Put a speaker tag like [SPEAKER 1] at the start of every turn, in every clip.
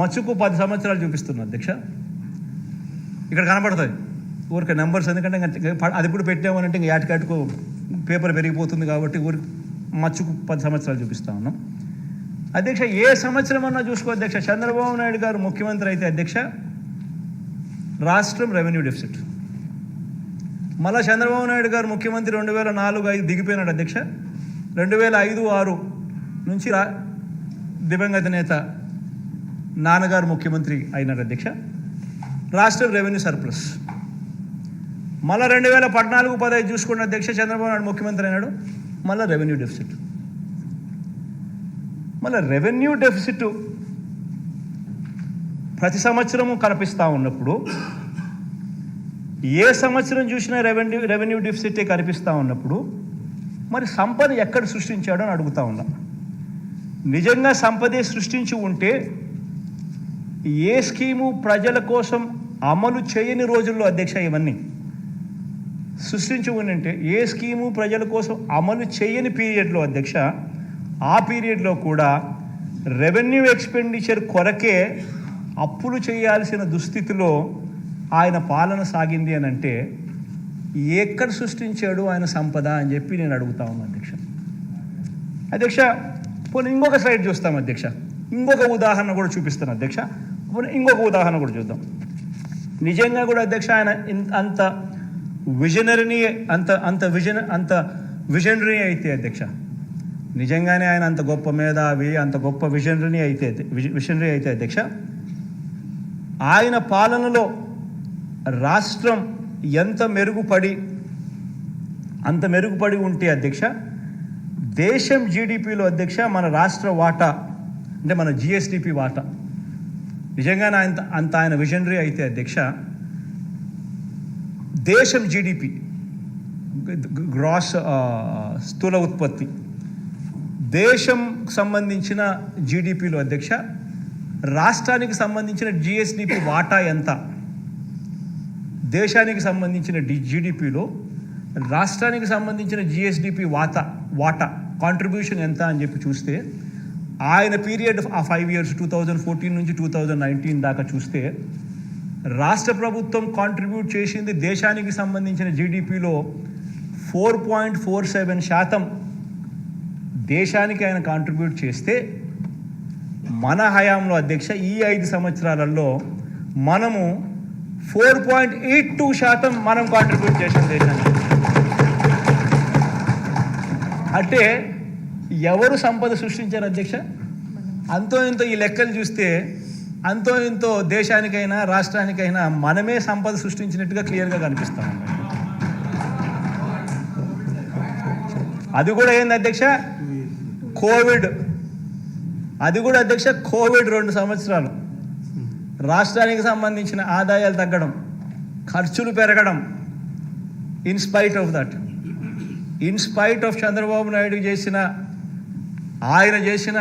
[SPEAKER 1] మచ్చుకు పది సంవత్సరాలు చూపిస్తున్నా అధ్యక్ష. ఇక్కడ కనపడుతుంది ఊరికి నెంబర్స్ ఎందుకంటే అది ఇప్పుడు పెట్టామనంటే ఇంకా యాటికాటుకు పేపర్ పెరిగిపోతుంది కాబట్టి ఊరికి మచ్చుకు పది సంవత్సరాలు చూపిస్తా ఉన్నాం. అధ్యక్ష ఏ సంవత్సరం అన్నా చూసుకో అధ్యక్ష. చంద్రబాబు నాయుడు గారు ముఖ్యమంత్రి అయితే అధ్యక్ష రాష్ట్రం రెవెన్యూ డెఫిసిట్ మళ్ళా చంద్రబాబు నాయుడు గారు ముఖ్యమంత్రి రెండు వేల నాలుగు ఐదు దిగిపోయినాడు అధ్యక్ష. రెండు వేల ఐదు ఆరు నుంచి రా దివంగత నేత నాన్నగారు ముఖ్యమంత్రి అయినారు అధ్యక్ష. రాష్ట్రం రెవెన్యూ సర్ప్లస్. మళ్ళీ రెండు వేల పద్నాలుగు పదహైదు చూసుకున్న అధ్యక్ష చంద్రబాబు నాయుడు ముఖ్యమంత్రి అయినాడు. మళ్ళీ రెవెన్యూ డెఫిసిట్. మళ్ళీ రెవెన్యూ డెఫిసిట్ ప్రతి సంవత్సరము కనిపిస్తూ ఉన్నప్పుడు ఏ సంవత్సరం చూసినా రెవెన్యూ రెవెన్యూ డెఫిసిటే కనిపిస్తూ ఉన్నప్పుడు మరి సంపద ఎక్కడ సృష్టించాడో అని అడుగుతా ఉన్నా. నిజంగా సంపదే సృష్టించి ఉంటే ఏ స్కీము ప్రజల కోసం అమలు చేయని రోజుల్లో అధ్యక్ష ఇవన్నీ. సృష్టించి ఏ స్కీము ప్రజల కోసం అమలు చేయని పీరియడ్లో అధ్యక్ష ఆ పీరియడ్లో కూడా రెవెన్యూ ఎక్స్పెండిచర్ కొరకే అప్పులు చేయాల్సిన దుస్థితిలో ఆయన పాలన సాగింది అని అంటే ఎక్కడ సృష్టించాడు ఆయన సంపద? అని చెప్పి నేను అడుగుతా ఉన్నాను అధ్యక్ష. అధ్యక్ష పోనీ ఇంకొక స్లైడ్ చూస్తాం అధ్యక్ష. ఇంకొక ఉదాహరణ కూడా చూపిస్తాను అధ్యక్ష. ఇంకొక ఉదాహరణ కూడా చూద్దాం. నిజంగా కూడా అధ్యక్ష ఆయన అంత విజనరీని అంత అంత విజన్ అంత విజనరీ అయితే అధ్యక్ష. నిజంగానే ఆయన అంత గొప్ప మేధావి అంత గొప్ప విజనరీ అయితే విజనరీ అయితే అధ్యక్ష. ఆయన పాలనలో రాష్ట్రం ఎంత మెరుగుపడి అంత మెరుగుపడి ఉంటే అధ్యక్ష దేశం జీడిపిలో అధ్యక్ష మన రాష్ట్ర వాటా అంటే మన జిఎస్డిపి వాటా నిజంగా ఆయన అంత ఆయన విజనరీ అయితే అధ్యక్ష దేశం జీడిపి గ్రాస్ స్థూల ఉత్పత్తి. దేశం సంబంధించిన జీడిపిలో అధ్యక్ష రాష్ట్రానికి సంబంధించిన జిఎస్డిపి వాటా ఎంత? దేశానికి సంబంధించిన డి జీడిపిలో రాష్ట్రానికి సంబంధించిన జిఎస్డిపి వాటా వాటా కాంట్రిబ్యూషన్ ఎంత అని చెప్పి చూస్తే ఆయన పీరియడ్ ఆ five years two thousand fourteen నుంచి టూ థౌజండ్ నైన్టీన్ దాకా చూస్తే రాష్ట్ర ప్రభుత్వం కాంట్రిబ్యూట్ చేసింది దేశానికి సంబంధించిన జీడిపిలో ఫోర్ పాయింట్ ఫోర్ సెవెన్ శాతం దేశానికి ఆయన కాంట్రిబ్యూట్ చేస్తే మన హయాంలో అధ్యక్ష ఈ ఐదు సంవత్సరాలలో మనము ఫోర్ పాయింట్ ఎయిట్ టూ శాతం మనం కాంట్రిబ్యూట్ చేసాం దేశానికి. అంటే ఎవరు సంపద సృష్టించారు అధ్యక్ష? అంతో ఇంతో ఈ లెక్కలు చూస్తే అంతో ఇంతో దేశానికైనా రాష్ట్రానికైనా మనమే సంపద సృష్టించినట్టుగా క్లియర్గా కనిపిస్తాం అది కూడా ఏంది అధ్యక్ష? కోవిడ్. అది కూడా అధ్యక్ష కోవిడ్ రెండు సంవత్సరాలు. రాష్ట్రానికి సంబంధించిన ఆదాయాలు తగ్గడం ఖర్చులు పెరగడం in spite of that in spite of Chandrababu Naidu చేసిన ఆయన చేసిన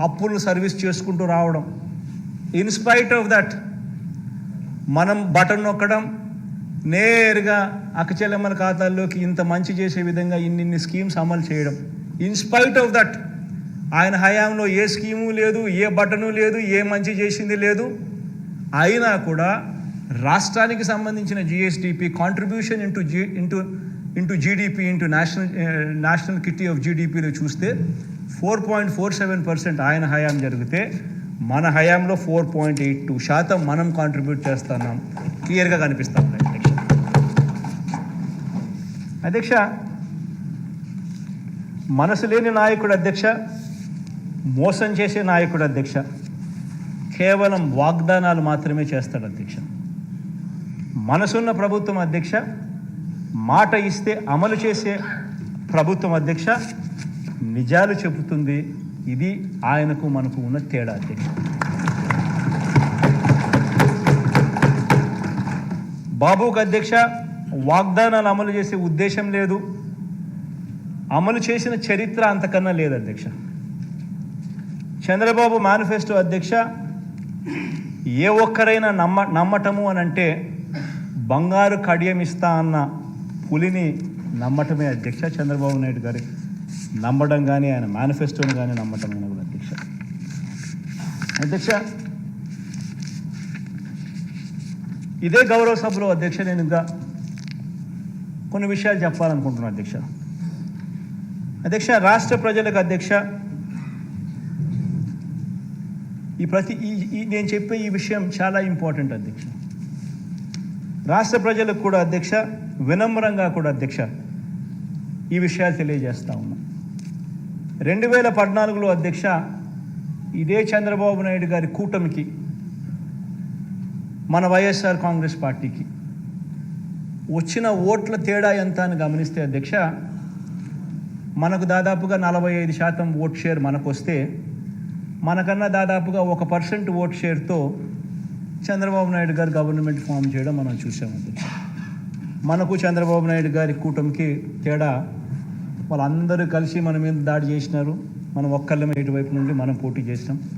[SPEAKER 1] అప్పులు సర్వీస్ చేసుకుంటూ రావడం. ఇన్స్పైట్ ఆఫ్ దట్ మనం బటన్ నొక్కడం నేరుగా అక్కచెల్లెమ్మల ఖాతాల్లోకి ఇంత మంచి చేసే విధంగా ఇన్నిన్ని స్కీమ్స్ అమలు చేయడం. ఇన్స్పైట్ ఆఫ్ దట్ ఆయన హయాంలో ఏ స్కీము లేదు ఏ బటను లేదు ఏ మంచి చేసింది లేదు. అయినా కూడా రాష్ట్రానికి సంబంధించిన GSDP contribution into G into into GDP into national national kitty of జీడిపిలో చూస్తే four point four seven percent ఆయన హయాం జరిగితే మన హయాంలో ఫోర్ పాయింట్ ఎయిట్ టూ శాతం మనం కాంట్రిబ్యూట్ చేస్తున్నాం. క్లియర్గా కనిపిస్తాం. అధ్యక్ష అధ్యక్ష మనసు లేని నాయకుడు అధ్యక్ష మోసం చేసే నాయకుడు అధ్యక్ష కేవలం వాగ్దానాలు మాత్రమే చేస్తాడు అధ్యక్ష. మనసున్న ప్రభుత్వం అధ్యక్ష మాట ఇస్తే అమలు చేసే ప్రభుత్వం అధ్యక్ష నిజాలు చెబుతుంది. ఇది ఆయనకు మనకు ఉన్న తేడా అధ్యక్ష బాబుకు అధ్యక్ష వాగ్దానాలు అమలు చేసే ఉద్దేశం లేదు. అమలు చేసిన చరిత్ర అంతకన్నా లేదు అధ్యక్ష. చంద్రబాబు మేనిఫెస్టో అధ్యక్ష ఏ ఒక్కరైనా నమ్మ నమ్మటము అని అంటే బంగారు కడియం ఇస్తా అన్న పులిని నమ్మటమే అధ్యక్ష చంద్రబాబు నాయుడు గారి నమ్మడం కానీ ఆయన మేనిఫెస్టోని కానీ నమ్మటం కానీ కూడా అధ్యక్ష. అధ్యక్ష ఇదే గౌరవ సభలో అధ్యక్ష నేను ఇంకా కొన్ని విషయాలు చెప్పాలనుకుంటున్నాను అధ్యక్ష. అధ్యక్ష రాష్ట్ర ప్రజలకు అధ్యక్ష ఈ ప్రతి ఈ ఈ నేను చెప్పే ఈ విషయం చాలా ఇంపార్టెంట్ అధ్యక్ష. రాష్ట్ర ప్రజలకు కూడా అధ్యక్ష వినమ్రంగా కూడా అధ్యక్ష ఈ విషయాలు తెలియజేస్తా ఉన్నా. రెండు వేల పద్నాలుగులో అధ్యక్ష ఇదే చంద్రబాబు నాయుడు గారి కూటమికి మన వైఎస్ఆర్ కాంగ్రెస్ పార్టీకి వచ్చిన ఓట్ల తేడా ఎంత అని గమనిస్తే అధ్యక్ష మనకు దాదాపుగా నలభై ఐదు శాతం ఓట్ షేర్ మనకు వస్తే మనకన్నా దాదాపుగా ఒక పర్సెంట్ ఓట్ షేర్తో చంద్రబాబు నాయుడు గారు గవర్నమెంట్ ఫామ్ చేయడం మనం చూసాం అధ్యక్ష మనకు చంద్రబాబు నాయుడు గారి కూటమికి తేడా వాళ్ళందరూ కలిసి మన మీద దాడి చేసినారు. మనం ఒక్కళ్ళమే ఇటువైపు నుండి మనం పోటీ చేసినాం.